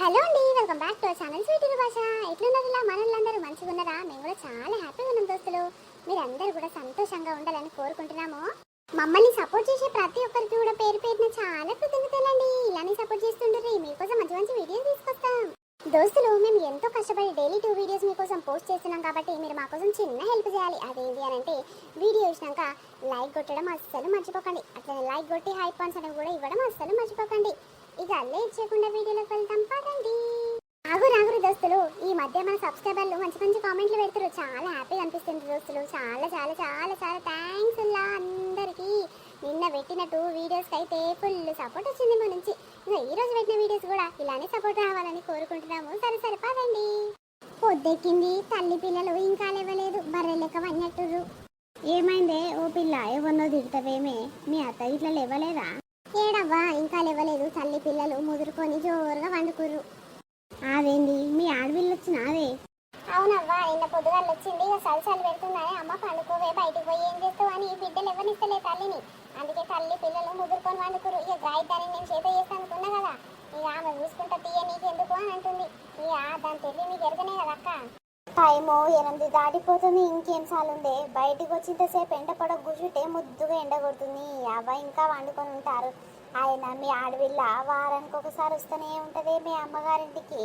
Hello అండి welcome back to our channel sweet Bhasha ఎట్లున్నారు ఇలా మనల్లందరూ మంచిగా ఉన్నారా మేము కూడా చాలా హ్యాపీగా ఉన్నాం దోస్తులు. మీరందరూ కూడా సంతోషంగా ఉండాలని కోరుకుంటున్నాము. మమ్మల్ని సపోర్ట్ చేసే ప్రతి ఒక్కరికి కూడా పేరు పేరున చాలా కృతజ్ఞతలండి. ఇలానే సపోర్ట్ చేస్తుండ్రి మీకోసం మంచి మంచి వీడియోస్ తీసుకొస్తాం. దోస్తులు మేము ఎంతో కష్టపడి డైలీ టూ వీడియోస్ మీకోసం పోస్ట్ చేస్తున్నాం కాబట్టి మీరు మా కోసం చిన్న హెల్ప్ చేయాలి. అదేంటి అని అంటే వీడియో ఇచ్చినాక లైక్ కొట్టడం అస్సలు మర్చిపోకండి. అట్లనే లైక్ కొట్టి హై పాయింట్స్ అనేవి కూడా ఇవ్వడం అస్సలు మర్చిపోకండి. ఇక లేట్ చేయకుండా వీడియోలోకి వెళ్తాం పదండి. ఆగురు ఆగురు దోస్తులు ఈ మధ్య మన సబ్స్క్రైబర్లు మంచి మంచి కామెంట్లు పెడతారు. చాలా హ్యాపీగా అనిపిస్తుంది దోస్తులు. చాలా చాలా చాలా చాలా థ్యాంక్స్ ఉల్లా అందరికీ. నిన్న పెట్టిన టూ వీడియోస్కి అయితే ఫుల్ సపోర్ట్ వచ్చింది మా నుంచి. ఇంకా ఈ రోజు పెట్టిన వీడియోస్ కూడా ఇలానే సపోర్ట్ రావాలని కోరుకుంటున్నాము. సరే సరే పదండి. పొద్దెక్కింది తల్లి పిల్లలు ఇంకా లేవలేదు. బర్రె లెక్క వన్నట్టుర్రు ఏమైందే? ఓ పిల్ల ఏమన్నో తిడతావేమే. మీ అత్త ఇట్లా లేవలేదా? ఏడవ్వా? ఇంకా లేవలేదు. తల్లి పిల్లలు ముదురుకొని జోరుగా వండుకుర్రు. అదేంది మీ ఆడపిల్ల వచ్చినావే. అవునవ్వా నిన్న పొద్దుగాలు వచ్చింది. ఇక సలసలు పెడుతున్నాయి అమ్మ పండుకోవే బయటికి పోయి ఏం చేస్తావు అని బిడ్డలు ఎవరినిస్తలే తల్లిని. అందుకే తల్లి పిల్లలు ముదురుకొని వండుకురు ఇక గాయతాన్ని నేను చేత చేస్తాను అనుకున్నా కదా. ఇక ఆమె చూసుకుంటా తీయ నీకెందుకు అని అంటుంది. ఇక దాని తెలివి నీకు ఎరగనే కదా అక్క. టైము ఎనిమిది దాటిపోతుంది ఇంకేం సాలుందే బయటికి వచ్చేంతసేపు ఎండ పడక కూర్చుంటే ముద్దుగా ఎండ కొడుతుంది. అవ్వ ఇంకా వండుకొని ఉంటారు. ఆయన మీ ఆడపిల్ల వారానికి ఒకసారి వస్తూనే ఉంటుంది మీ అమ్మగారింటికి.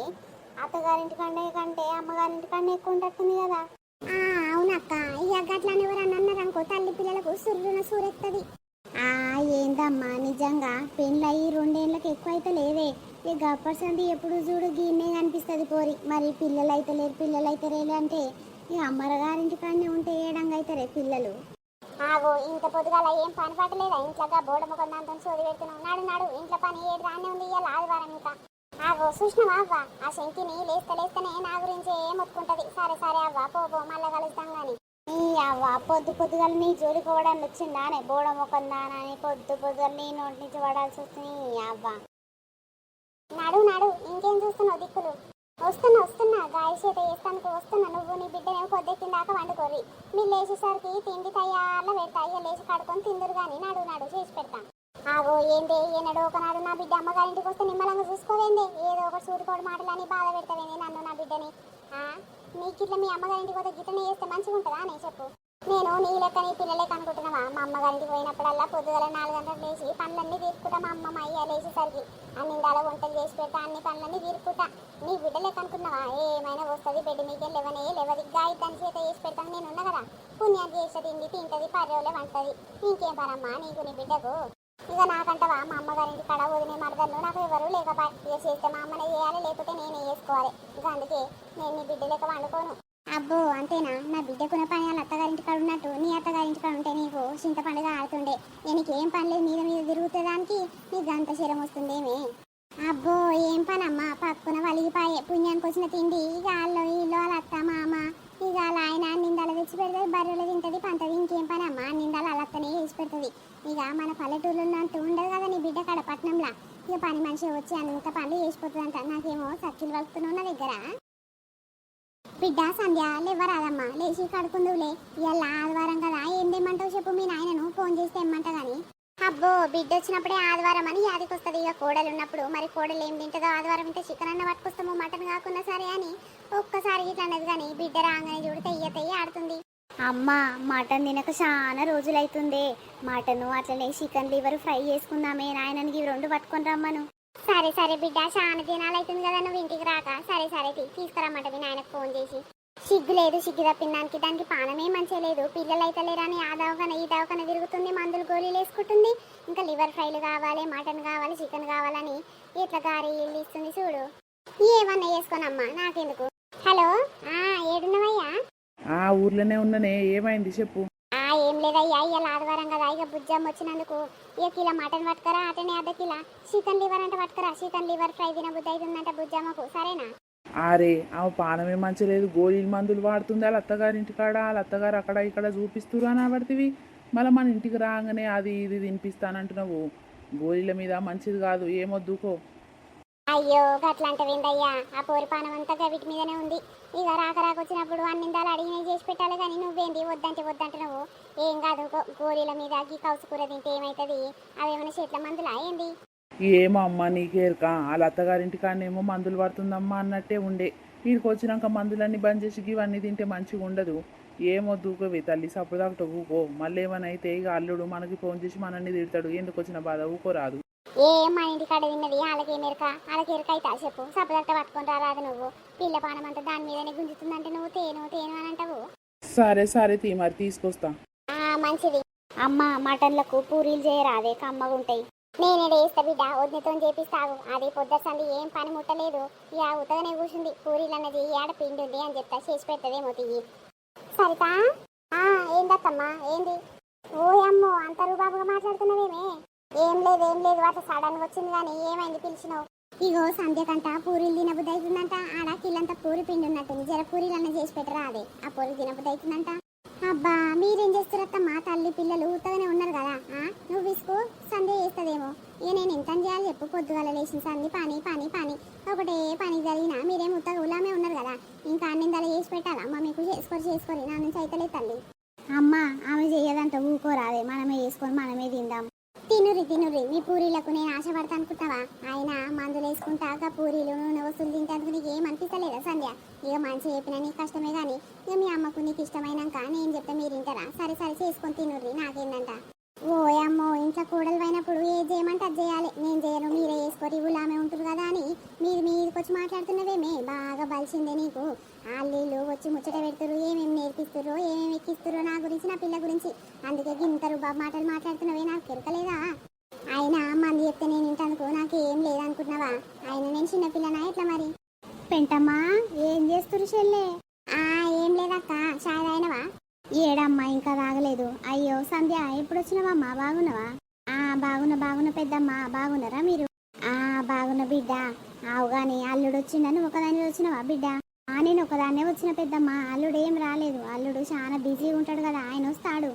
అత్తగారింటి కంటే కంటే అమ్మగారింటి కంటే ఎక్కువ ఉంటుంది కదా. అవునక్క. ఇక అట్లానే ఎవరన్నా అన్నారనుకో తల్లి పిల్లలకు సుర్రున సూరెత్తది. ఏందమ్మా నిజంగా పెళ్ళయి రెండేళ్ళకి ఎక్కువ అయితే లేదే. ఇక గప్పర్సంది ఎప్పుడు చూడు గీనే కనిపిస్తుంది పోరి. మరి పిల్లలు అయితే లేరు పిల్లలు అయితే లేరు అంటే ఇక అమ్మగారింటి కాడనే ఉంటే ఏడంగా అవుతారే పిల్లలు? ఆగో ఇంత పొద్దుగాల ఏం పని పట్టలేదా ఇంట్లోగా బోడ ముఖం దాంతో సోది పెడుతున్నావు. నాడు నాడు ఇంట్లో పని ఏడు రానే ఉంది ఇవాళ ఆదివారం ఇంకా. ఆగో చూసినావా అవ్వ? ఆ శంకిని లేస్తా లేస్తేనే నా గురించి ఏం ఒప్పుకుంటది సరే సరే అవ్వ పో పో మళ్ళా కలుస్తాం గాని. ఈ అవ్వ పొద్దు పొద్దుగల నీ పోవడానికి వచ్చిందానే? బోడ ముఖం దానని పొద్దు పొద్దుగల నీ నోటి నుంచి పడాల్సి వస్తుంది. అవ్వ. నడు నడు ఇంకేం చూస్తున్నావు దిక్కులు? వస్తున్నా వస్తున్నా గాయ చేత వేస్తానికి వస్తున్నా. నువ్వు నీ బిడ్డనేమో పొద్దెక్కిందాక వండుకోరి మీరు లేచేసరికి తిండి తయారు పెడతా. ఇక లేచి కడుకొని తిందురు కానీ నడు నడు చేసి పెడతా. ఆగో ఏందే ఏనాడు ఒకనాడు నా బిడ్డ అమ్మగారింటికి వస్తే నిమ్మలంగా చూసుకోవేందే? ఏదో ఒక సూటికోడు మాటలని బాధ పెడతావేంది నన్ను నా బిడ్డని? ఆ? నీకు ఇట్లా మీ అమ్మగారింటికి పోతే గిట్లనే చేస్తే మంచిగా ఉంటుందా నేను చెప్పు. నేను నీ లెక్క నీ పిల్లలే అనుకుంటున్నావా మా అమ్మగారికి పోయినప్పుడల్లా పొద్దుగల నాలుగు గంటలు లేచి పనులన్నీ తీర్పుకుంటా మా అమ్మ అయ్య లేచేసరికి అన్ని ఇందాల వంటలు చేసి పెడతా అన్ని పనులన్నీ తీర్పుకుంటా నీ బిడ్డలే అనుకున్నావా ఏమైనా వస్తుంది బిడ్డ మీకే లేవనే లేవదిగ్గా గాయ చేత చేసి పెడతాను నేను ఉన్నా కదా? పుణ్యం చేసి తిండి తింటది పర్యవలే వంటది. ఇంకేం పరమ్మా నీకు నీ బిడ్డకు? ఇక నాకంటవా మా అమ్మగారింటి కడ వదిలే మరదలు నాకు ఎవరు లేకపోయి ఇక చేస్తే మా అమ్మనే చేయాలి లేకపోతే నేనే చేసుకోవాలి. ఇక అందుకే నేను నీ బిడ్డ లెక్క వండుకోను. అబ్బో అంతేనా? నా బిడ్డ బిడ్డకున్న పని వాళ్ళ అత్తగారింటి కాడ ఉన్నట్టు నీ అత్తగారింటి కాడ ఉంటే నీకు చింత పండుగ ఆడుతుండే. నీకేం పని లేదు మీద మీద తిరుగుతుందానికి నీకు అంత శరం వస్తుందేమే అబ్బో ఏం పనమ్మా? పక్కన వలిగిపాయే పుణ్యానికి వచ్చిన తిండి ఇక వాళ్ళు వీళ్ళు వాళ్ళ అత్త మామ. ఇక వాళ్ళ ఆయన నిందాల తెచ్చి పెడుతుంది బర్రెలు తింటది పంటది ఇంకేం పని అమ్మా? నిందాలు వాళ్ళ అత్తనే వేసి పెడుతుంది. ఇక మన పల్లెటూరులో ఉన్నట్టు ఉండదు కదా నీ బిడ్డ కాడ పట్నంలా? ఇక పని మనిషి వచ్చి అంత పనులు చేసిపోతుందంట. నాకేమో సచ్చులు వలుపుతున్నావు నా దగ్గర. బిడ్డ సంధ్య లేవరాదమ్మా లేచి కడుకుందువులే ఇవాళ ఆదివారం కదా ఏం తెమ్మంటావు చెప్పు మీ నాయనను ఫోన్ చేసి తెమ్మంట కానీ అబ్బో బిడ్డ వచ్చినప్పుడే ఆదివారం అని యాదికి వస్తుంది ఇక కోడలు ఉన్నప్పుడు మరి కోడలు ఏం తింటుందో ఆదివారం ఇంటే చికెన్ అన్న పట్టుకొస్తాము మటన్ కాకుండా సరే అని ఒక్కసారి ఇట్లా అన్నది కానీ బిడ్డ రాగానే చూడు తెయ్య తెయ్య ఆడుతుంది. అమ్మ మటన్ తినక చాలా రోజులైతుందే. మటన్ అట్లనే చికెన్ లివర్ ఫ్రై చేసుకుందామే నాయననికి ఇవి రెండు పట్టుకొని రమ్మను. సరే సరే బిడ్డ చాలా దినాలు అవుతుంది కదా నువ్వు ఇంటికి రాక. సరే సరే తీ, తీసుకురమ్మంట మీ నాయనకు ఫోన్ చేసి. సిగ్గు లేదు సిగ్గు తప్పిందానికి దానికి పానమే మంచిగా లేదు. పిల్లలు అయితే లేరని ఆ దవకన ఈ దవకన తిరుగుతుంది మందులు గోళీలు వేసుకుంటుంది. ఇంకా లివర్ ఫ్రైలు కావాలి మటన్ కావాలి చికెన్ కావాలని ఇట్లా గారి ఇల్లు ఇస్తుంది చూడు. ఏమన్నా వేసుకోనమ్మా నాకెందుకు? హలో ఆ ఏడున్నవయ్యా? ఆ ఊర్లోనే ఉన్ననే ఏమైంది చెప్పు. ఏం లేదయ్యా ఇవాళ ఆదివారం కదా ఇక బుజ్జమ్మ వచ్చినందుకు ఇక కిలో మటన్ పట్టుకరా అటనే అర్ధ కిలో. చికెన్ లివర్ అంటే పట్టుకరా చికెన్ లివర్ ఫ్రై తిన బుద్ధి అవుతుందంట బుజ్జమ్మకు సరేనా? ఆరే ఆమె పానమే మంచి లేదు గోళీలు మందులు వాడుతుంది వాళ్ళ అత్తగారింటి కాడ వాళ్ళ అత్తగారు అక్కడ ఇక్కడ చూపిస్తురు అని పడితే మళ్ళీ మన ఇంటికి రాగానే అది ఇది తినిపిస్తానంటున్నావు. గోళీల మీద మంచిది కాదు ఏమొద్దుకో. అయ్యో గట్లంటవేందయ్యా ఆ పోరి పానం అంతా గవిటి మీదనే ఉంది. ఇక రాక రాక వచ్చినప్పుడు అన్నిందాలు అడిగినవి చేసి పెట్టాలి కానీ నువ్వేంది? వద్దంటే వద్దంటున్నావు. ఏం కాదు గో- గోళీల మీద గీ కౌసు కూర తింటే ఏమవుతుంది అవేమైనా చెట్ల మందులా? ఏంది? ఏమో అమ్మ నీకేరక వాళ్ళ అత్తగారింటి కాడనేమో మందులు పడుతుందమ్మా అన్నట్టే ఉండే. వీడికి వచ్చినాక మందులన్నీ బంద్ చేసి ఇవన్నీ తింటే మంచిగా ఉండదు. ఏమొద్దుకోవి తల్లి సప్పుడు దాకా ఊకో. మళ్ళీ ఏమైనా అయితే ఇక అల్లుడు మనకి ఫోన్ చేసి మనల్ని తిడతాడు. ఎందుకు వచ్చిన బాధ? ఊకోరాదు ఏ మా ఇంటి కాడ తిన్నది వాళ్ళకి మెరక వాళ్ళకి ఎరక అయితే చెప్పు. సపదట్ట పట్టుకొని రారాదు నువ్వు. పిల్ల పానం అంతా దాని మీదనే గుంజుతుందంటే నువ్వు తేను తేను అని అంటావు. సరే సరే తీ మరి తీసుకొస్తా. మంచిది. అమ్మ మటన్లకు పూరీలు చేయరాదే కమ్మగా ఉంటాయి. నేనే వేస్తా బిడ్డ వదినతో చేపిస్తావు అది పొద్దుసంది ఏం పని ముట్టలేదు. ఇక ఉతగనే కూర్చుంది పూరీలు అన్నది ఏడ పిండి ఉంది అని చెప్తా. చేసి పెడతదేమో తియ్యి. సరితా? ఆ ఏందత్తమ్మా? ఏంది? ఓ అమ్మో అంత రూబాబుగా మాట్లాడుతున్నావేమే? ఏం లేదు ఏం లేదు. అట్లా సడన్ వచ్చింది కానీ ఏమైంది పిలిచినావు? ఇగో సంధ్యకంట పూరీలు తినబుద్ధి అవుతుందంట ఆడ కిల్లంతా పూరి పిండి ఉన్నట్టుంది. జర పూరీలు అన్న చేసి పెట్టరా అదే? ఆ పూరి తినబుద్ధి అవుతుందంట అబ్బా మీరేం చేస్తారత్తమ్మా తల్లి పిల్లలు ఉత్తగానే ఉన్నారు కదా నువ్వు విసుకు సందే చేస్తుందేమో. ఇక నేను ఎంత చేయాలి చెప్పు పొద్దుగాల లేచిన సంది పని పని పని. ఒకటే పని జరిగినా మీరేం ఉత్తగా ఉలామే ఉన్నారు కదా. ఇంకా అన్నిందలా చేసి పెట్టాలా? అమ్మ మీకు చేసుకొని చేసుకొని నా నుంచి అయితలే తల్లి. అమ్మ ఆమె చేయదంట ఊకోరాదే మనమే చేసుకొని మనమే తిందాం. తినురి తినురి మీ పూరీలకు నేను ఆశపడతా అనుకుంటావా? ఆయన మందులు వేసుకుంటాక పూరీలు నూనె వస్తువులు తింటానికి నీకు ఏం అనిపిస్తలేదా సంధ్య? ఇక మంచి చెప్పిన నీకు కష్టమే కానీ ఇక మీ అమ్మకు నీకు ఇష్టమైనాక నేను చెప్తే మీరు వింటారా సరే సరే చేసుకొని తినుర్రి. నాకేందంట? ఓయమ్మో అమ్మో ఇంట్లో కూడలు పోయినప్పుడు ఏది చేయమంటే అది చేయాలి. నేను చేయను మీరే చేసుకోరి ఆమె ఉంటుంది కదా అని మీరు మీదకి వచ్చి మాట్లాడుతున్నవేమే బాగా బలిసిందే నీకు. వాళ్ళు వచ్చి ముచ్చట పెడుతురు ఏమేమి నేర్పిస్తుర్రో ఏమేమి ఎక్కిస్తుర్రో నా గురించి నా పిల్ల గురించి. అందుకే గింతరు బాబు మాటలు మాట్లాడుతున్నవే నాకు కెరకలేదా అయినా మంది చెప్తే నేను ఇంటనుకో నాకు ఏం లేదనుకుంటున్నావా? అయినా నేను చిన్నపిల్లనా ఎట్లా మరి? పెంటమ్మా ఏం చేస్తురు చెల్లే? ఆ ఏం లేదక్క షాయ్ అయినవా ఏడమ్మా ఇంకా తాగలేదు. అయ్యో సంధ్య ఎప్పుడు వచ్చినావమ్మా బాగున్నావా? ఆ బాగున్న బాగున్న పెద్దమ్మా బాగున్నారా మీరు? ఆ బాగున్న బిడ్డ. ఆవు గాని అల్లుడు వచ్చిందని ఒకదాని వచ్చినావా బిడ్డ? ఆ నేను ఒకదాన్నే వచ్చిన పెద్దమ్మ. అల్లుడు ఏం రాలేదు. అల్లుడు చాలా బిజీగా ఉంటాడు కదా ఆయన వస్తాడు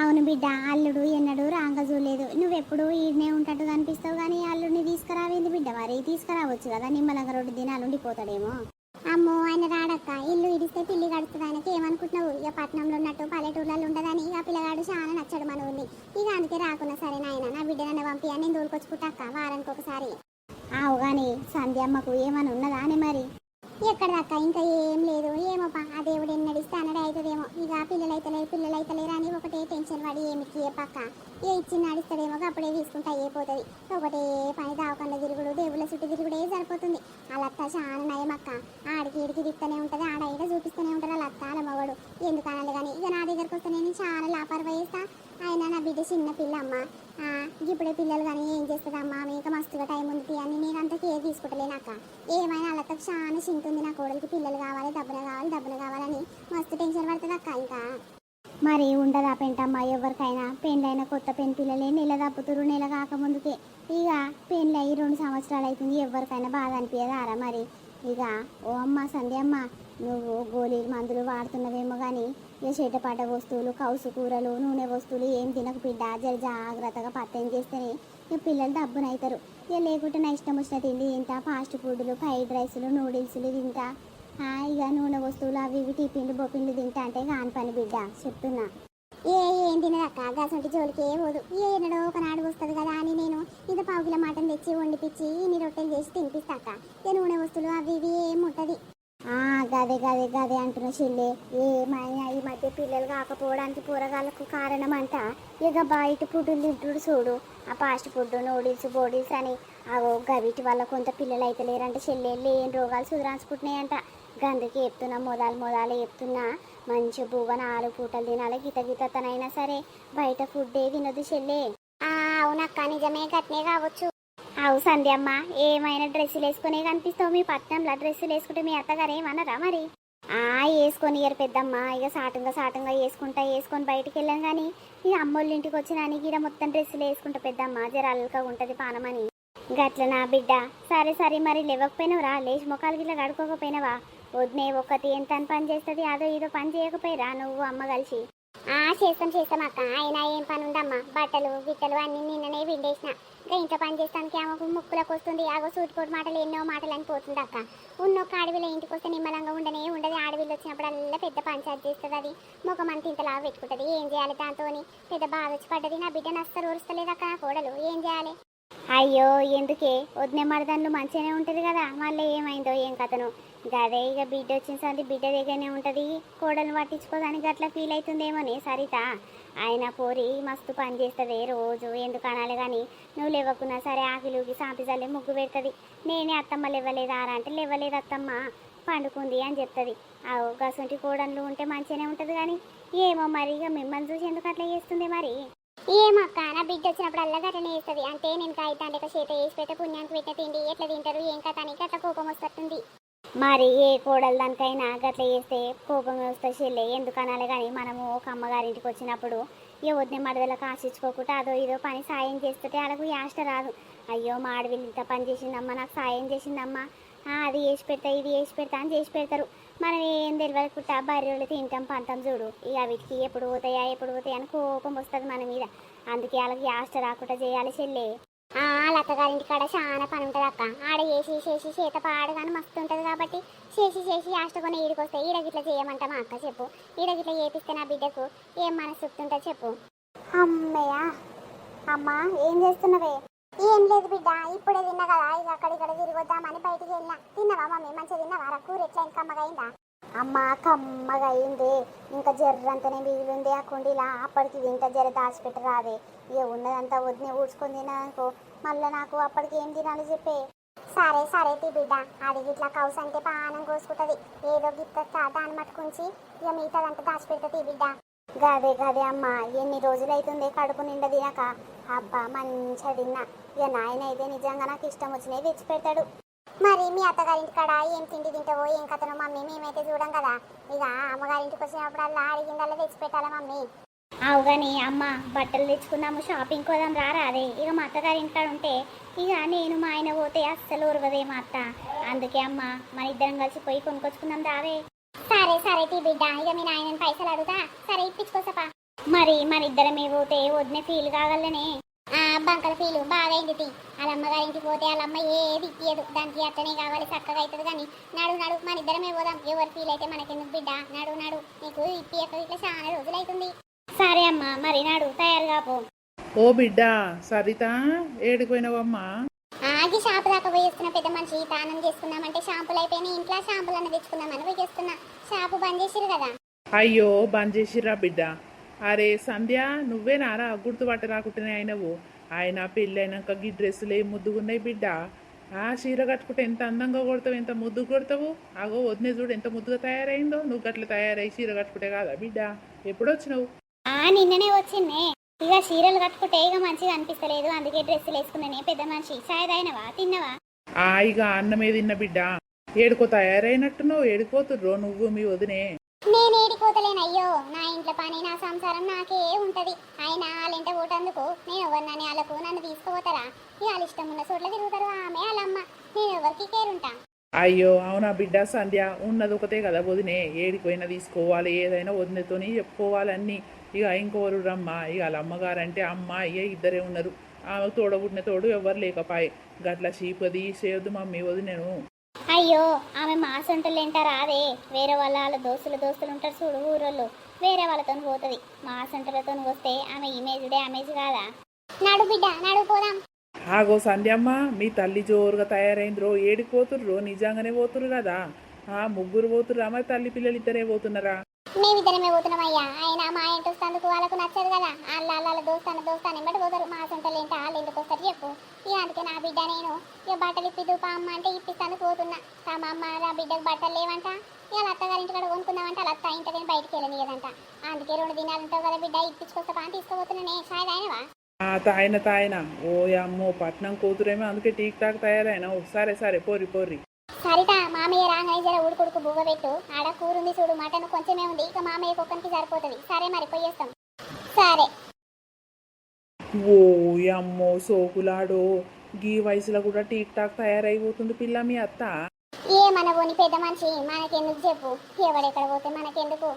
అవును బిడ్డ అల్లుడు ఎన్నడు రాంగ చూడలేదు నువ్వెప్పుడు ఈడనే ఉంటాడు కనిపిస్తావు కానీ అల్లుడిని తీసుకురావేంది బిడ్డ? మరి తీసుకురావచ్చు కదా నిమ్మలంగా రెండు దినాలు ఉండిపోతాడేమో అమ్మో ఆయన రాడక్క. ఇల్లు ఇడిస్తే పిల్లి కడుతుంది ఆయనకి. ఏమనుకుంటున్నావు? ఇక పట్నంలో ఉన్నట్టు పల్లెటూర్లలో ఉండదని ఇక పిల్లగాడు చాలా నచ్చాడు మన ఊరిని ఇక అందుకే రాకున్నా సరే నాయన నా బిడ్డ నన్ను పంపి అని నేను దూరుకొచ్చుకుంటాక్క వారానికి ఒకసారి ఆవు గాని సంధ్యమ్మకు ఏమని ఉన్నదా అని మరి? ఎక్కడ దాకా ఇంకా ఏం లేదు. ఏమోపా ఆ దేవుడు ఎన్నడిస్తే అన్నడే అవుతుందేమో ఇక పిల్లలు అయితలేరు పిల్లలు అయితలేరు అని ఒకటే టెన్షన్ పడి ఏమికి ఏ పక్క? ఏ ఇచ్చి నడిస్తాడేమో అప్పుడే తీసుకుంటా అయిపోతుంది ఒకటే పని దావకుండా తిరుగుడు దేవుళ్ళ చుట్టూ తిరుగుడే సరిపోతుంది. వాళ్ళ చాలా నయమక్క. అక్క ఆడికి ఇడికి తిప్పుతూనే ఉంటుంది ఆడ ఈడ చూపిస్తూనే ఉంటారు వాళ్ళ అత్త మగడు. ఎందుకనాలి కానీ ఇక నా దగ్గరకు వస్తే నేను చాలా లాపర్ వేస్తా ఆయన నా బిడ్డ చిన్న పిల్ల అమ్మ ఇప్పుడే పిల్లలు కానీ ఏం చేస్తుందమ్మా మీకు మస్తుగా టైం ఉంది అని నేను అంత కేర్ తీసుకుంటలేను అక్క. ఏమైనా వాళ్ళతో చాలా చింతుంది నా కోడలికి. పిల్లలు కావాలి డబ్బులు కావాలి డబ్బులు కావాలని మస్తు టెన్షన్ పడుతుంది అక్క ఇంకా. మరి ఉండదా పెంటమ్మా ఎవరికైనా. పెండ్లైన కొత్త పెన్ పిల్లలే నెల తప్పుతురు నెల కాకముందుకే ఇక పెళ్ళి అయ్యి రెండు సంవత్సరాలు అవుతుంది ఎవరికైనా బాధ అనిపించదారా మరి? ఇక ఓ అమ్మ సంధ్యమ్మ నువ్వు గోళీలు మందులు వాడుతున్నవేమో కానీ ఇక చేటపాట వస్తువులు కౌసు కూరలు నూనె వస్తువులు ఏం తినకు బిడ్డ. జర జాగ్రత్తగా పత్తేం చేస్తేనే ఇక పిల్లలు డబ్బునవుతారు ఇక లేకుంటే నా ఇష్టం వచ్చిన తిండి ఇంత ఫాస్ట్ ఫుడ్లు ఫ్రైడ్ రైస్లు నూడిల్స్లు తింటా. హాయిగా ఇక నూనె వస్తువులు అవి ఇవి టిఫిన్లు బొప్పిండ్లు తింటా అంటే కాని పని బిడ్డ. చెప్తున్నా. ఏ ఏం తినదక్క గసంటి జోలికి ఏ పోదు. ఏ ఎన్నడో ఒకనాడు వస్తుంది కదా అని నేను ఇంత పావుకిల మటన్ తెచ్చి వండిపిచ్చి ఇన్ని రొట్టెలు చేసి తినిపిస్తాక ఇక నూనె వస్తువులు అవి ఇవి ఏం ఉంటుంది. గదే గదే గదే అంటున్న చెల్లె. ఏమైనా ఈ మధ్య పిల్లలు కాకపోవడానికి పూరగాళ్ళకు కారణం అంట ఇక బయట ఫుడ్లు తింటుడు చూడు. ఆ ఫాస్ట్ ఫుడ్ నూడిల్స్ బోడిల్స్ అని. అవో గవిటి వల్ల కొంత పిల్లలు అయితే లేరంట చెల్లె. లేని రోగాలు సుధరాసుకుంటున్నాయంట గందుకే చెప్తున్నా మొదలు మొదలు చెప్తున్నా. మంచి భువన ఆరు పూటలు తినాలి గిత గితతనైనా సరే. బయట ఫుడ్ ఏ తినదు చెల్లె. అవునక్క నిజమే గట్నే కావచ్చు. అవు సంధ్యమ్మ ఏమైనా డ్రెస్సులు వేసుకునే కనిపిస్తావు? మీ పట్నంలో డ్రెస్సులు వేసుకుంటే మీ అత్తగారు ఏమన్నారా మరి? ఆ వేసుకొని ఇయర్ పెద్దమ్మ. ఇక సాటంగా సాటంగా వేసుకుంటా వేసుకొని బయటికి వెళ్ళాం కానీ ఇది అమ్మోళ్ళ ఇంటికి వచ్చినానికి ఈడ మొత్తం డ్రెస్సులు వేసుకుంటా పెద్దమ్మ. జర అల్లుగా ఉంటుంది పానమని. గట్ల నా బిడ్డ? సరే సరే మరి లేవకపోయినావురా? లేచి ముఖాలు గిట్లా కడుక్కోకపోయినావా? వద్దునే ఒక్కటి ఎంత అని పని చేస్తుంది అదో ఇదో పని చేయకపోయిరా నువ్వు అమ్మ కలిసి? చేస్తాం చేస్తాం అక్క. అయినా ఏం పని ఉందమ్మా బట్టలు గిట్టలు అన్ని నిన్ననే విండేసిన. ఇంకా ఇంట్లో పని చేస్తానికి ఆమెకు ముక్కులకు వస్తుంది ఆగో సూటిపోటు మాటలు ఎన్నో మాటలు అని పోతుంది అక్క ఉన్నొక్క అడవిలో ఇంటికి వస్తే నిమ్మలంగా ఉండనే ఉండదు. అడవిలో వచ్చినప్పుడల్లా పెద్ద పంచాయతీ చేస్తుంది అది. ముఖం అంత ఇంతలా పెట్టుకుంటుంది. ఏం చేయాలి దాంతో పెద్ద బాధ వచ్చి పడ్డది. నా బిడ్డ నస్తారు ఊరుస్తలేదు అక్క నా కోడలు. ఏం చేయాలి? అయ్యో ఎందుకే? వదిన మరదన్లు మంచిగానే ఉంటుంది కదా. మళ్ళీ ఏమైందో? ఏం కథను? గదే ఇక బిడ్డ వచ్చిన సంది బిడ్డ దగ్గరనే ఉంటుంది. కోడలు పట్టించుకోదానికి అట్లా ఫీల్ అవుతుందేమోనే సరిత. ఆయన పోరి మస్తు పని చేస్తుంది రోజు ఎందుకు అనాలి కానీ నువ్వు లేవకున్నా సరే ఆకిలుకి సాంపిజల్లే ముగ్గు పెడుతుంది. నేనే అత్తమ్మ లేవలేదా అంటే లేవలేదు అత్తమ్మ. పండుకుంది అని చెప్తుంది. ఆ గసంటి కోడళ్ళు ఉంటే మంచిగానే ఉంటుంది కానీ ఏమో మరి ఇక మిమ్మల్ని చూసి ఎందుకు అట్లా చేస్తుంది మరి? ఏమక్క నా బిడ్డ వచ్చినప్పుడు అల్లా గట్టనే వేస్తుంది అంటే నేను కాగితాండి చేత వేసి పెట్టే పుణ్యానికి పెట్టే తిండి ఎట్లా తింటారు ఏం కథ అని అట్లా కోపం వస్తుంది మరి ఏ కోడలు దానికైనా గట్ల చేస్తే కోపం వస్తే చెల్లె. ఎందుకు అనాలి కానీ మనము ఒక అమ్మగారింటికి వచ్చినప్పుడు ఏ వద్దే మడవలకు ఆశించుకోకుండా అదో ఇదో పని సాయం చేస్తుంటే వాళ్ళకు యాష్ట రాదు. అయ్యో మా ఆడవిల్లు ఇంత పని చేసిందమ్మా నాకు సాయం చేసిందమ్మా. అది వేసి పెడతా ఇది వేసి పెడతా అని చేసి పెడతారు. మనం ఏం తెలియకుండా బర్రెలు తింటాం పంతం చూడు. ఇక వీటికి ఎప్పుడు పోతాయా ఎప్పుడు పోతాయా అని కోపం వస్తుంది మన మీద. అందుకే వాళ్ళకి యాష్ట రాకుండా చేయాలి చెల్లె. ఆ లక్కగారింటి కాడ చాలా పని ఉంటుంది అక్క. ఆడ చేసి చేసి చేత పాడు కానీ మస్తు ఉంటుంది కాబట్టి చేసి చేసి ఆష్టకొని ఈడికొస్తే ఈడ గిట్ల చేయమంట మా అక్క చెప్పు. ఈడ గిట్ల చేపిస్తే నా బిడ్డకు ఏం మనసు ఉంటుందో చెప్పు. అమ్మయ్య అమ్మా ఏం చేస్తున్నావే? ఏం లేదు బిడ్డ ఇప్పుడే తిన్నా కదా. ఇక అక్కడ ఇక్కడ తిరిగొద్దామని బయటికి వెళ్ళినా. తిన్నావా మమ్మీ? మంచిగా తిన్నావా కూర ఎట్లా? ఇంకా అయిందా? అమ్మ కమ్మగా అయింది. ఇంకా జర్రంతనే మిగిలింది. ఆ కుండీలా అప్పటికి ఇది ఇంకా జర దాచిపెట్టి రాదే. ఇక ఉన్నదంతా వదిన ఊడ్చుకొని తిననుకో మళ్ళీ నాకు అప్పటికి ఏం తినాలి చెప్పే. సరే సరే తి బిడ్డ. అది ఇట్లా కౌస్ అంటే పానం కోసుకుంటది. ఏదో గిత్త దాన్ని మట్టుకుంచి ఇక మిగతాదంతా దాచిపెడుతుంది బిడ్డ. గదే గదే అమ్మా. ఎన్ని రోజులు అవుతుంది కడుపు నిండా తినక. అబ్బా మంచిగా తిన్నా. ఇక నాయన అయితే నిజంగా నాకు ఇష్టం వచ్చినవి తెచ్చి పెడతాడు మరి మీ అత్తగారింటి కాడ ఏం తిండి తింటావో ఏం కథనో మమ్మీ మేమైతే చూడం కదా. ఇక అమ్మగారింటికి వచ్చినప్పుడల్లా అడిగిందల్లా తెచ్చి పెట్టాలా మమ్మీ? అవు కానీ అమ్మ బట్టలు తెచ్చుకుందాము షాపింగ్ కోదాం రారా అదే. ఇక మా అత్తగారి ఇంటికాడ ఉంటే ఇక నేను మా ఆయన పోతే అస్సలు ఉరవదే మా అత్త. అందుకే అమ్మ మన ఇద్దరం కలిసి పోయి కొనుక్కొచ్చుకుందాం రావే. సరే సరే తీ బిడ్డ. ఇక మీ నాయనని పైసలు అడుగుతా. సరే ఇప్పించుకోసపా మరి మన ఇద్దరమే పోతే వదిన ఫీల్ కాగలనే. ఆ బంకల ఫీలు బాగా అయింది తీ. వాళ్ళ అమ్మగారింటికి పోతే వాళ్ళ అమ్మ ఏది ఇప్పియదు దానికి అట్టనే కావాలి చక్కగా అవుతుంది కానీ నడు నడు మన ఇద్దరమే పోదాం. ఎవరు ఫీల్ అయితే మనకెందుకు బిడ్డ? నడు నడు నీకు ఇప్పియక ఇట్లా చాలా రోజులు అవుతుంది సరే అమ్మ మరి నాడు తయారుగా పో. ఓ బిడ్డ సరిత ఏడిపోయినావమ్మా ఆగి షాపు దాకా పోయేస్తున్న పెద్ద మనిషి తానం చేసుకుందామంటే షాంపులు అయిపోయినాయి. ఇంట్లో షాంపులు అన్న తెచ్చుకుందామని పోయేస్తున్నా. షాపు బంద్ చేసిరు కదా. అయ్యో బంద్ చేసిర్రా బిడ్డ. అరే సంధ్య నువ్వేనారా గుర్తుపట్ట రాకుండానే అయినవు ఆయన పెళ్ళైనాక గీ డ్రెస్సులు ఏం ముద్దుగున్నాయి బిడ్డ? ఆ చీర కట్టుకుంటే ఎంత అందంగా కొడతావు ఎంత ముద్దు కొడతావు? అగో వదిన చూడు ఎంత ముద్దుగా తయారైందో. నువ్వు గట్ల తయారై చీర కట్టుకుంటే కాదా బిడ్డ? ఎప్పుడు వచ్చినావు ఆ నిన్ననే వచ్చిందే. ఇక చీరలు కట్టుకుంటే ఇక మంచిగా అనిపిస్తలేదు. అందుకే డ్రెస్సులు వేసుకున్నానే పెద్ద మనిషి. చాయ్ తాగినవా తిన్నవా? ఆ ఇక అన్నమే తిన్న బిడ్డ. ఏడుకో తయారైనట్టున్నావు. ఏడిపోతుర్రో నువ్వు మీ వదినే. నేను ఏడిపోతలేను అయ్యో! నా ఇంట్లో పని నా సంసారం నాకే ఉంటది. ఆయన వాళ్ళింట పోటందుకు నేను ఎవరినని వాళ్ళకు నన్ను తీసుకుపోతారా? ఇక వాళ్ళ ఇష్టం ఉన్న చోట్ల తిరుగుతారు ఆమె వాళ్ళమ్మ. నేను ఎవరికి కేరుంటా? అయ్యో అవునా బిడ్డ సంధ్య? ఉన్నది ఒకతే కదా వదినే. ఏడిపోయినా తీసుకోవాలి ఏదైనా వదినతోని చెప్పుకోవాలన్నీ. ఇక ఇంకోరు రమ్మ. ఇక వాళ్ళ అమ్మగారంటే అమ్మ అయ్యే ఇద్దరే ఉన్నారు. ఆమె తోడబుట్టిన తోడు ఎవరు లేకపాయే. గట్ల చీపది చేయొద్దు మమ్మీ వదినేను. అయ్యో ఆమె మా సొంటలేంటారా అదే వేరే వాళ్ళ వాళ్ళ దోస్తులు దోస్తులు ఉంటారు చూడు ఊరోళ్ళు. వేరే వాళ్ళతో పోతుంది. మా సొంటలతో వస్తే ఆమె ఇమేజ్డే అమేజ్ కాదా? నడు బిడ్డ నడు పోదాం. ఆగో సంధ్యమ్మ మీ తల్లి జోరుగా తయారైందిరో. ఏడికి పోతుర్రో? నిజంగానే పోతురు కదా. ఆ ముగ్గురు పోతుర్రా మరి తల్లి పిల్లలు ఇద్దరే పోతున్నారా? మేమిద్దరమే పోతున్నాం అయ్యా. ఆయన మా ఇంటి వస్తందుకు వాళ్ళకు నచ్చదు కదా. వాళ్ళ వాళ్ళ దోస్తాను దోస్తాను ఎంబడి పోతారు. మా సొంతలు ఏంటి వాళ్ళు ఎందుకు వస్తారు చెప్పు. ఇక అందుకే నా బిడ్డ నేను ఇక బట్టలు ఇప్పి అమ్మ అంటే ఇప్పిస్తాను పోతున్నా. మా అమ్మ నా బిడ్డకు బట్టలు లేవంట. ఇక వాళ్ళ అత్తగారింటి కాడ కొనుక్కుందామంటే. వాళ్ళ అత్త ఇంటికి బయటికి వెళ్ళనియదంట. అందుకే రెండు దినాలు ఉంటావు కదా బిడ్డ ఇప్పించుకొస్తా పాని తీసుకుపోతున్నా. సాయి ఆయనవా ఆ తాయన తాయన. ఓ అమ్మో పట్నం కూతురేమో అందుకే టీక్ టాక్ తయారైనా. ఓ సరే సరే పోరి పోరి సరిత మామయ్య రాగానే జర ఉడుకుడుకు బువ్వ పెట్టు ఆడ కూరుంది చూడు మటన్ కొంచెమే ఉంది. ఇక మామయ్య కుక్కనికి సరిపోతుంది. సరే మరి పోయేస్తాం. సరే. ఓ అమ్మో సోకులాడో. గీ వయసులో కూడా టీక్ టాక్ తయారైపోతుంది పిల్ల మీ అత్త. ఏమనబోని పెద్ద మనిషి మనకెందుకు చెప్పు? ఎవడెక్కడ పోతే మనకెందుకు?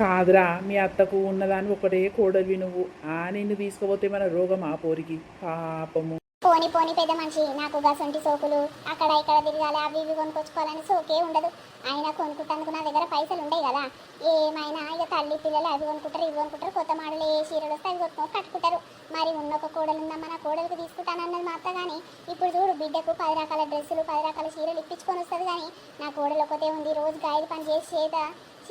కాదురా మీ అత్తకు ఉన్నదాని ఒకటే కోడలివి నువ్వు. ఆ నిన్ను తీసుకుపోతే మన రోగం ఆ పోరికి. పాపము. పోని పోని పెద్ద మనిషి నాకు గసంటి సోకులు అక్కడ ఇక్కడ తిరగాలి అవి ఇవి కొనుక్కొచ్చుకోవాలని సోకే ఉండదు. అయినా కొనుక్కుంటందుకు నా దగ్గర పైసలు ఉండవు కదా. ఏమైనా ఇక తల్లి పిల్లలు అవి కొనుక్కుంటారు ఇవి కొనుక్కుంటారు కొత్త మాడలు ఏ చీరలు వస్తే అవి కొనుక్కొని కట్టుకుంటారు. మరి ఉన్న ఒక కోడలు ఉందమ్మా నా కోడలకు తీసుకుంటానన్నది మా అత్త కానీ ఇప్పుడు చూడు బిడ్డకు పది రకాల డ్రెస్సులు పది రకాల చీరలు ఇప్పించుకొని వస్తుంది కానీ నా కోడలు ఒకతే ఉంది రోజు గాయలు పని చేసి చేత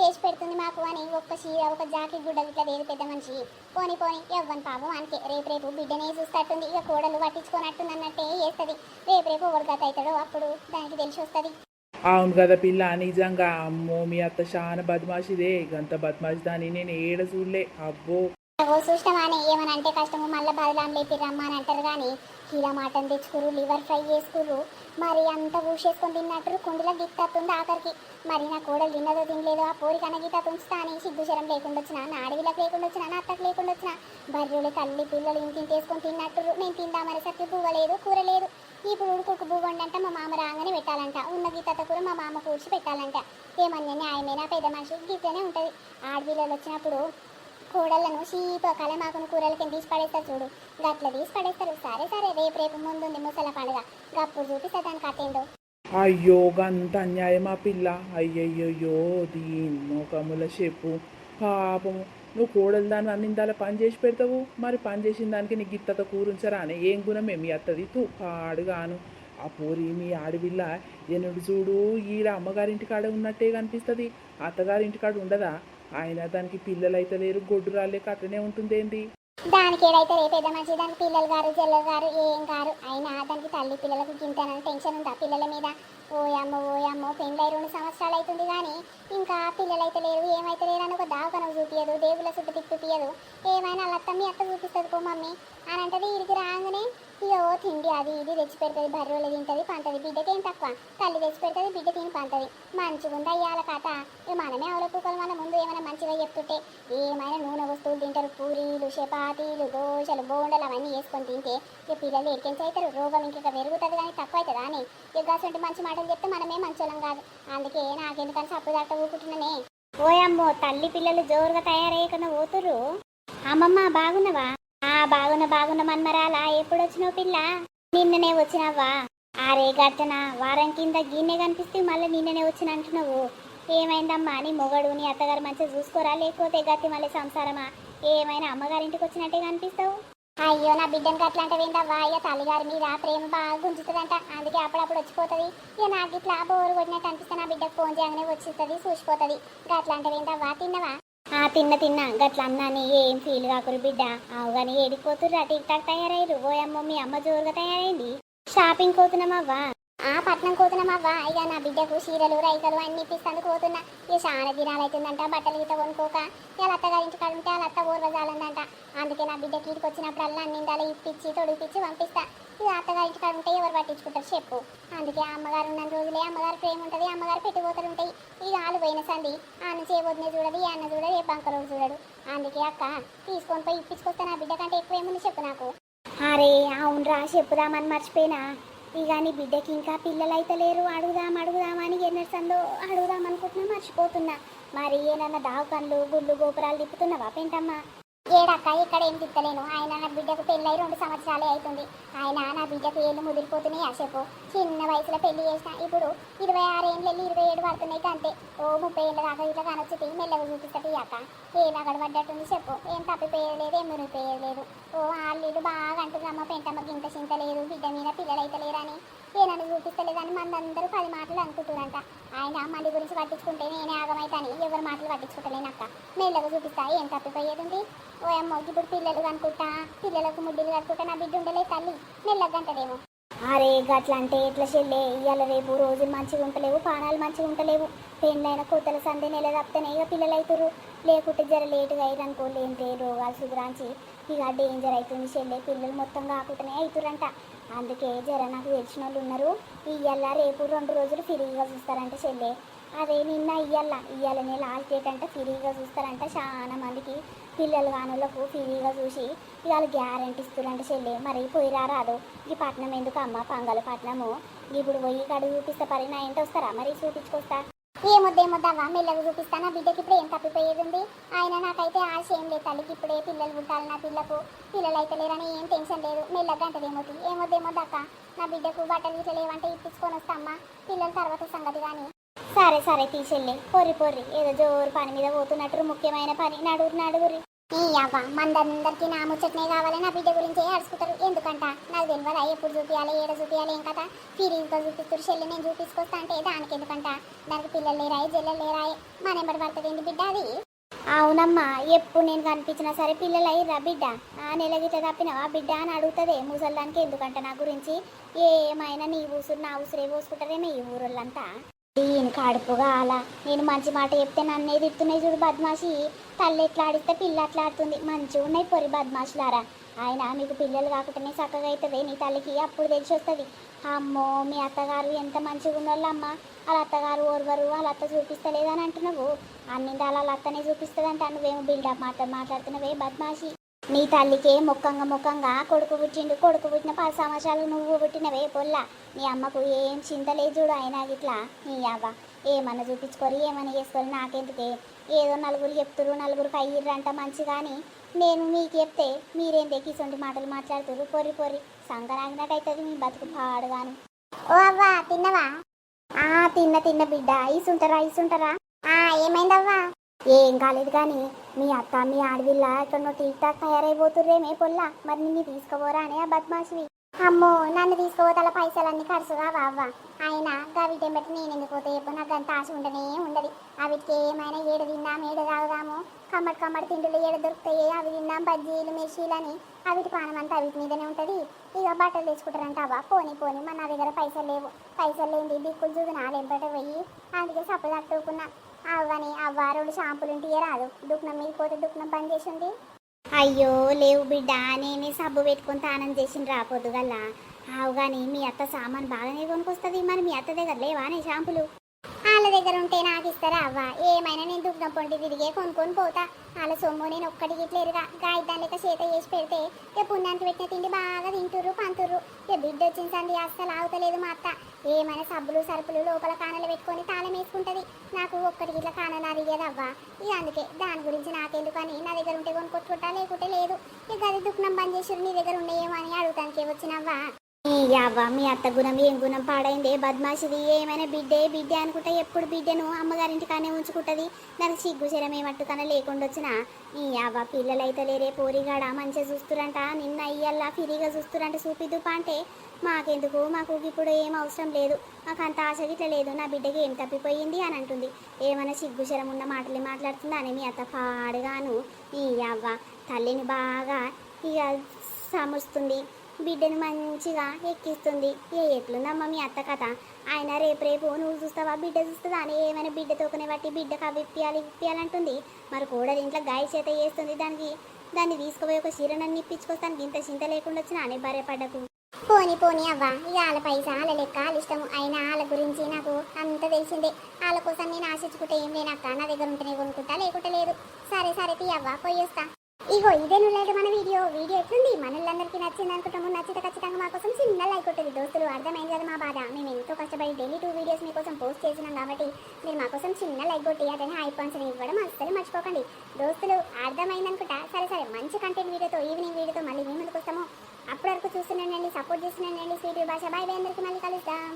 చేసి పెడుతుంది మాకు అని ఒక్క చీర ఒక జాకెట్ గుడ్డ ఇట్లా లేదు పెద్ద మనిషి. పోని పోని ఎవ్వని పాపం అంతే రేపు రేపు బిడ్డనే చూస్తట్టుంది. ఇక కోడలు పట్టించుకోనట్టుంది అన్నట్టే చేస్తుంది. రేపు రేపు ఎవరు గత అవుతాడో అప్పుడు దానికి తెలిసి వస్తుంది. అవును కదా పిల్ల నిజంగా అమ్మో మీ అత్త చాలా బద్మాషిదే. గంత బద్మాషి దాన్ని నేను ఏడ చూడలే. అబ్బో. ఓ చూసినవానే ఏమని అంటే కష్టము మళ్ళీ బదలాం లేపిరమ్మా అని అంటారు కానీ కీలా మటన్ తెచ్చుకురు లివర్ ఫ్రై చేసుకురు మరి అంత ఊసేసుకొని తిన్నట్టు కుండలో గిత్తతుంది ఆఖరికి. మరి నా కోడలు తిన్నదో తినలేదో ఆ పోరి కన్నా గీత తుంచుతా అని సిగ్గుశరం లేకుండా వచ్చిన నా అడవిలకు లేకుండా వచ్చిన నా అత్తకు లేకుండా వచ్చిన బర్రెలు తల్లి పిల్లలు ఇంటిని తీసుకొని తిన్నట్టు నేను తిందామని సత్తి పువ్వ లేదు కూర లేదు ఇప్పుడు ఉడుకుకు పువ్వు వండంట మా మామ రాగానే పెట్టాలంట. ఉన్న గీతత కూర మా మామ కూర్చి పెట్టాలంట. ఏమన్నా న్యాయమేనా? పెద్ద మనిషి గీతనే ఉంటుంది. ఆడపిల్లలు వచ్చినప్పుడు కోడళ్ళను షీప కలమాకును కింద తీసి పడేస్తారు చూడు. గట్ల తీసి పడేస్తారు. సరే సరే రేపు రేపు ముందుంది ముసల పండుగ. గప్పుడు చూపిస్తా దానికి అయ్యో గంత అన్యాయమా పిల్ల. అయ్యయ్యో దీని ముఖముల చెప్పు. పాపము నువ్వు కోడలు దాన్ని అన్నిందాల పని చేసి పెడతావు. మరి పని చేసిన దానికి నీ గిత్తత కూరుంచరా అని ఏం గుణం ఏమి అత్తది? తూ పాడుగాను ఆ పోరి మీ ఆడపిల్ల ఎనుడు చూడు ఈడ అమ్మగారింటి కాడ ఉన్నట్టే కనిపిస్తుంది. అత్తగారింటి కాడ ఉండదా? ఆయన దానికి పిల్లలు అయితే లేరు గొడ్డు రాలేక అట్లనే ఉంటుంది ఏంది దానికి ఏదైతే రేపు పెద్ద మనిషి దానికి పిల్లలు గారు చెల్లెలు గారు ఏం గారు అయినా దానికి తల్లి పిల్లలకు గింతనని టెన్షన్ ఉందా పిల్లల మీద? ఓయమ్మో ఓయమ్మో పెళ్ళై రెండు సంవత్సరాలు అవుతుంది కానీ ఇంకా పిల్లలు అయితే లేరు ఏమైతే లేరు అని ఒక దావకనం చూపించదు దేవుల చుట్టూ తిప్పిపియదు ఏమైనా వాళ్ళ అత్త మీ అత్త చూపిస్తుంది పో మమ్మీ? అని అంటది ఇడికి రాగానే ఇక ఓ తిండి అది ఇది తెచ్చి పెడుతుంది బర్రెలు తింటది పంటది బిడ్డకేం తక్కువ. తల్లి తెచ్చి పెడుతుంది బిడ్డ తిని పంటది. మంచిగా ఉందా ఇవాళ కథ? ఇక మనమే అవలపుకలు మన ముందు ఏమైనా మంచిగా చెప్తుంటే ఏమైనా నూనె వస్తువులు తింటారు పూరీలు చపాతీలు దోశలు బోండలు అవన్నీ వేసుకొని తింటే ఇక పిల్లలు ఎడికెంచి అవుతారు? రోగం ఇంకా పెరుగుతుంది కానీ తక్కువ అవుతుందా అని? ఇక మంచి మంచి మాటలు చెప్తే మనమే మంచోళం కాదు. అందుకే నాకెందుకని సప్పు దాట ఊకుంటున్నానే. ఓయమ్మో తల్లి పిల్లలు జోరుగా తయారయ్యకుండా పోతురు అమ్మమ్మ బాగున్నావా? ఆ బాగున్న బాగున్న మన్మరాలా. ఎప్పుడు వచ్చినావు పిల్ల? నిన్ననే వచ్చినావా ఆరే గట్టన వారం కింద గిన్నె కనిపిస్తే మళ్ళీ నిన్ననే వచ్చిన అంటున్నావు. ఏమైందమ్మా? అని మొగడు నీ అత్తగారు మంచిగా చూసుకోరా? లేకపోతే గట్టి మళ్ళీ సంసారమా? ఏమైనా అమ్మగారింటికి వచ్చినట్టే కనిపిస్తావు? అయ్యో నా బిడ్డనికి అట్లాంటివి అంటే విందవ్వా తల్లిగారి మీద ప్రేమ బాగా గుంజుతుందంట. అందుకే అప్పుడప్పుడు వచ్చిపోతుంది. ఇక నాకు ఇట్లా బోరు కొట్టినట్టు అనిపిస్తే నా బిడ్డకు ఫోన్ చేయగానే వచ్చిస్తుంది చూసిపోతుంది. ఇంకా అట్లాంటివి అంటే తిన్నవా? ఆ తిన్న తిన్నా. గట్ల అన్నాని ఏం ఫీల్ కాకురు బిడ్డ? అవు కానీ ఏడిపోతుర్రా టిక్ టాక్ తయారయ్యారు ఓయమ్మో మీ అమ్మ జోరుగా తయారైంది. షాపింగ్ పోతున్నామవ్వా? ఆ పట్నం కోతున్నామవ్వా ఇక నా బిడ్డకు చీరలు రైకలు అన్ని ఇప్పిస్తాను కోతున్నా. ఇక చాలా దినాలు అవుతుందంట బట్టలు గీత కొనుక్కోక. ఇలా అత్తగారి ఇంటి ఉంటే వాళ్ళ అత్త ఊర్వజాలందంట అందుకే నా బిడ్డకి ఇంటికి వచ్చినప్పుడల్లా అన్నిందాలు ఇప్పించి తొడిపిచ్చి పంపిస్తా. ఇక అత్తగారి ఇంటి ఉంటే ఎవరు పట్టించుకుంటారు చెప్పు. అందుకే ఆ అమ్మగారు ఉన్న రోజులే అమ్మగారు ప్రేమ ఉంటుంది అమ్మగారు పెట్టుకోతలు ఉంటాయి. ఇక ఆలు పోయిన సంది ఆ నుంచి చూడదు ఈ అన్న చూడదు ఏ బంకరోడు చూడడు. అందుకే అక్క తీసుకొని పోయి ఇప్పించుకొస్తా నా బిడ్డ కంటే ఎక్కువ ఏముంది చెప్పు నాకు. అరే అవునరా చెప్పుదామని మర్చిపోయినా. ఇక నీ బిడ్డకి ఇంకా పిల్లలు అయితే లేరు. అడుగుదాం అడుగుదాం అని ఎన్నర్సందో అడుగుదాం అనుకుంటున్నా మర్చిపోతున్నా. మరి ఏనన్నా దావకన్లు గుళ్ళు గోపురాలు తిప్పుతున్నావా పెంటమ్మా? ఏడక్క ఇక్కడ ఏం తిప్పలేను ఆయన నా బిడ్డకు పెళ్ళై రెండు సంవత్సరాలే అవుతుంది ఆయన నా బిడ్డకు ఏళ్ళు ముదిరిపోతున్నాయి అసేపు చిన్న వయసులో పెళ్ళి చేసిన ఇప్పుడు ఇరవై ఆరు ఏళ్ళు వెళ్ళి ఇరవై ఏడు పడుతున్నాయి అంతే ఓ ముప్పై ఏళ్ళ దాకా ఇట్లా కానొచ్చి మెల్లగా చూపిస్తుంది అక్క. ఏం అక్కడ పడ్డట్టుంది చెప్పు. ఏం తప్పిపోయలేదు ఏం మునిగిపోయలేదు ఓ ఆళ్ళు బాగా అంటున్నామ్మ పెంటమ్మకి ఇంత చింత లేదు బిడ్డ మీద పిల్లలు అయితే లేరని. ఏ నన్ను చూపిస్తలేదని మందందరూ పది మాటలు అనుకుంటున్నారంట ఆయన మంది గురించి పట్టించుకుంటే నేనే ఆగమైతాని. ఎవరి మాటలు పట్టించుకుంటలేనక్క మెల్లగా చూపిస్తా ఏం తప్పిపోయేది ఉంది ఓ అమ్మ ఇప్పుడు పిల్లలు కనుకుంటా పిల్లలకు ముడ్డులు కనుకుంటా నా బిడ్డ ఉండలే తల్లి. మెల్లగా అంటదేమో. అరే గట్ల అంటే ఎట్లా చెల్లే? ఇవాళ రేపు రోజులు మంచిగా ఉంటలేవు ప్రాణాలు మంచిగా ఉంటలేవు పెళ్ళైన కొత్తల సందే నెల తప్పితేనే ఇక పిల్లలు అవుతారు లేకుంటే జర లేటుగా అయ్యారు అనుకోండి ఏంటే రోగాలు సుధరాంచి ఇక డేంజర్ అవుతుంది చెల్లె. పిల్లలు మొత్తం కాకుండానే అవుతారంట అందుకే జర నాకు తెలిసిన వాళ్ళు ఉన్నారు. ఇయ్యాల రేపు రెండు రోజులు ఫ్రీగా చూస్తారంట చెల్లె. అదే నిన్న ఇయ్యాల ఇయ్యాలనే లాస్ట్ డేట్ అంటే ఫ్రీగా చూస్తారంట చాలా మందికి. పిల్లలు కానులకు ఫ్రీగా చూసి ఇవాళ గ్యారెంటీ ఇస్తున్నారంట చెల్లె. మరి పోయిరా రాదు. ఈ పట్నం ఎందుకు అమ్మ? పంగల పట్నము. ఇప్పుడు పోయి కడుగు చూపిస్తే పరి నా వస్తారా? మరి చూపించుకొస్తా. ఏమొద్దు ఏమొద్దవ్వా మెల్లగా చూపిస్తానా నా బిడ్డకి? ఇప్పుడు ఏం తప్పిపోయేది ఉంది ఆయన నాకైతే ఆశ ఏం లేదు తల్లికి. ఇప్పుడే పిల్లలు పుట్టాలి నా పిల్లకు. పిల్లలు అయితే లేరని ఏం టెన్షన్ లేదు. మెల్లగా అంటే ఏమొద్దు ఏమొద్దు నా బిడ్డకు బట్టలు ఇట్లా లేవంటే ఇప్పించుకొని వస్తామ్మా పిల్లల తర్వాత సంగతి కానీ సరే సరే తీసేళ్ళి. పొర్రి పొర్రి. ఏదో జోరు పని మీద పోతున్నట్టు ముఖ్యమైన పని. నడుగురు నడుగురి ఈ అవ్వ మందందరికీ నా ముచ్చట్నే కావాలి నా బిడ్డ గురించి అడుచుకుంటారు ఎందుకంట? నాకు తెలియదా ఎప్పుడు చూపించాలి ఏడ చూపించాలి ఏం కదా ఫీరింగ్తో చూపిస్తారు చెల్లి నేను చూపించుకొస్తా అంటే దానికి ఎందుకంట? దానికి పిల్లలు లేరాయి జల్లలు లేరాయి మన ఎంబడి పడుతుంది ఏంటి బిడ్డ అది? అవునమ్మా ఎప్పుడు నేను కనిపించినా సరే పిల్లలు అయ్యిరా బిడ్డ. ఆ నెల గిట్ల తప్పినవా బిడ్డ అని అడుగుతుంది ముసల్దానికి ఎందుకంట నా గురించి? ఏమైనా నీ ఊసురు నా ఊసురే పోసుకుంటారేమో ఈ ఊరోళ్ళంతా. దీనికి కడుపుగా అలా నేను మంచి మాట చెప్తే నన్నే తిడుతున్నాయి చూడు బద్మాషి. తల్లి ఎట్లా ఆడిస్తే పిల్ల అట్లా ఆడుతుంది. మంచిగా ఉన్నాయి పొరి బద్మాషులారా. ఆయన మీకు పిల్లలు కాకుండానే చక్కగా అవుతుంది నీ తల్లికి అప్పుడు తెలిసి వస్తుంది. అమ్మో మీ అత్తగారు ఎంత మంచిగా ఉన్నోళ్ళమ్మ వాళ్ళ అత్తగారు ఓర్వరు వాళ్ళ అత్త చూపిస్తలేదని అంటున్నావు. అన్ని వాళ్ళ అత్తనే చూపిస్తుంది అంటే నువ్వేమో బిల్డప్ మాట మాట్లాడుతున్నావే బద్మాషి. నీ తల్లికే ముఖంగా ముఖంగా కొడుకు పుట్టిండు. కొడుకు పుట్టిన పది సంవత్సరాలు నువ్వు పుట్టినవే పొల్ల. నీ అమ్మకు ఏం చింత లేదు చూడు. అయినా గిట్లా నీ అవ్వ ఏమన్నా చూపించుకోరు ఏమన్నా చేసుకోరు. నాకెందుకే? ఏదో నలుగురు చెప్తురు నలుగురికి అయ్యిర్రంట మంచి కానీ నేను మీకు చెప్తే మీరేం దెక్కిసొంటి మాటలు మాట్లాడుతురు పొర్రి పొర్రి. సంకరాగినట్టు అవుతుంది మీ బతుకు పాడుగాను. ఓ అవ్వ తిన్నవా? ఆ తిన్న తిన్న బిడ్డ. ఇసుంటారా ఇసుంటారా ఆ ఏమైందవ్వా? ఏం కాలేదు కానీ మీ అత్త మీ ఆడవిల్ల ఇక్కడ టీక్ టాక్ తయారైపోతుర్రేమే పొల్ల. మరి నిన్ను తీసుకుపోరా అని ఆ బద్మాషివి. అమ్మో నన్ను తీసుకుపోతాల పైసలన్నీ ఖర్చు కావా అవ్వ? ఆయన గవిటం బట్టి నేను ఎందుకు పోతే చెప్పు? నాకు అంత ఆశ ఉండనే ఉండదు. అవిటికి ఏమైనా ఏడు తిందాం ఏడు తాగుదాము. కమ్మటి కమ్మటి తిండులు ఏడు దొరుకుతాయి. అవి తిందాం బజ్జీలు మిర్చీలు అని అవిటి పానం అంతా అవిటి మీదనే ఉంటుంది. ఇక బట్టలు తెచ్చుకుంటారంటావా పోనీ పోనీ మన నా దగ్గర పైసలు లేవు. పైసలు లేని దిక్కులు చూసి నాలెంపట పోయి అందుకే సప్పు తట్టుకున్నా. అవ్వని అవ్వ రెండు షాంపులు ఉంటే రాదు దుఃఖం మీద పోతే దుఃఖం పని చేసింది. అయ్యో లేవు బిడ్డ. నేనే సబ్బు పెట్టుకుని తానం చేసిన రాపోదు గల్ల ఆవు కానీ మీ అత్త సామాన్ బాగానే కొనుక్కొస్తుంది మరి మీ అత్త దగ్గర లేవానే షాంపులు? వాళ్ళ దగ్గర ఉంటే నాకు ఇస్తారా అవ్వ? ఏమైనా నేను దుఃఖం పొంటి తిరిగే కొనుక్కొని పోతా. వాళ్ళ సొమ్ము నేను ఒక్కడికి ఇట్లేరుగా గాయదాన్ లెక్క చేత చేసి పెడితే ఇక పుణ్యానికి పెట్టిన తిండి బాగా తింటుర్రు పంతుర్రు. ఇక బిడ్డ వచ్చిన సంది అస్సలు ఆగుతలేదు మా అత్త. ఏమైనా సబ్బులు సరుపులు లోపల కానలు పెట్టుకొని తాళం వేసుకుంటది నాకు ఒక్కడికి ఇట్లా కానలు అడిగేది అవ్వ ఇక అందుకే దాని గురించి నాకెందుకు అని నా దగ్గర ఉంటే కొనుక్కొచ్చుకుంటా లేకుంటే లేదు. ఇక అది దుఃఖం బంద్ చేసి నీ దగ్గర ఉన్నాయేమో అని అడుగుతానికి వచ్చినవ్వా? ఈ యావ్వ మీ అత్త గుణం ఏం గుణం పాడైందే? బద్మాషిది ఏమైనా బిడ్డే? బిడ్డే అనుకుంటా ఎప్పుడు బిడ్డను అమ్మగారింటికానే ఉంచుకుంటది. నాకు సిగ్గు శరం ఏమట్టుకన్నా లేకుండా వచ్చినా ఈ అవ్వ పిల్లలైతే లేరే పోరిగాడ? మంచిగా చూస్తురంట. నిన్న అయ్యల్లా ఫ్రీగా చూస్తురంట చూపిద్దుపా అంటే మాకెందుకు? మాకు ఇప్పుడు ఏం అవసరం లేదు. మాకు అంత ఆశ గిట్ల లేదు. నా బిడ్డకి ఏం తప్పిపోయింది అని అంటుంది. ఏమైనా సిగ్గు శరం ఉన్న మాటలే మాట్లాడుతుందా అని మీ అత్త పాడుగాను. ఈ అవ్వ తల్లిని బాగా ఇక సమరుస్తుంది బిడ్డను మంచిగా ఎక్కిస్తుంది. ఏ ఎట్లుందమ్మా మీ అత్త కథ? ఆయన రేపు రేపు నువ్వు చూస్తావా? బిడ్డ చూస్తుందా? అని ఏమైనా బిడ్డతోకనే బట్టి బిడ్డకు అవి ఇప్పియాలి ఇప్పియాలంటుంది మరి కూడా ఇంట్లో గాయ చేత చేస్తుంది. దానికి దాన్ని తీసుకుపోయి ఒక చీరనన్ను ఇప్పించుకొస్తానికి ఇంత చింత లేకుండా వచ్చిన అనే భార్యపడ్డకు పోని పోని అవ్వ ఇక వాళ్ళ పైసా? వాళ్ళ లెక్క వాళ్ళ ఇష్టం అయినా వాళ్ళ గురించి నాకు అంత తెలిసిందే. వాళ్ళ కోసం నేను ఆశించుకుంటే ఏం లేనక్క? నా దగ్గర ఉంటేనే కొనుక్కుంటా లేకుంటే లేదు. సరే సరే తీ అవ్వ పోయేస్తా ఇగో ఇదే నువ్వు మన వీడియో. వీడియో ఎట్లుంది? మనల్లందరికీ నచ్చింది అనుకుంటాము. నచ్చితే ఖచ్చితంగా మా కోసం చిన్న లైక్ ఉంటుంది దోస్తులు. అర్థమైంది కదా మా బాధ. మేము ఎంతో కష్టపడి డైలీ టూ వీడియోస్ మీకోసం పోస్ట్ చేసినాం కాబట్టి మీరు మా కోసం చిన్న లైక్ కొట్టి అతని హై పాయింట్స్ ఇవ్వడం అస్సలు మర్చిపోకండి. దోస్తులు అర్థమైంది అనుకుంటా? సరే సరే. మంచి కంటెంట్ వీడియోతో ఈవినింగ్ వీడియోతో మళ్ళీ మేము ముందుకు వస్తాము. అప్పటి వరకు చూస్తున్నానండి సపోర్ట్ చేస్తున్నానండి స్వీట్ భాష బాయ్ బాయ్ అందరికీ మళ్ళీ కలుద్దాం.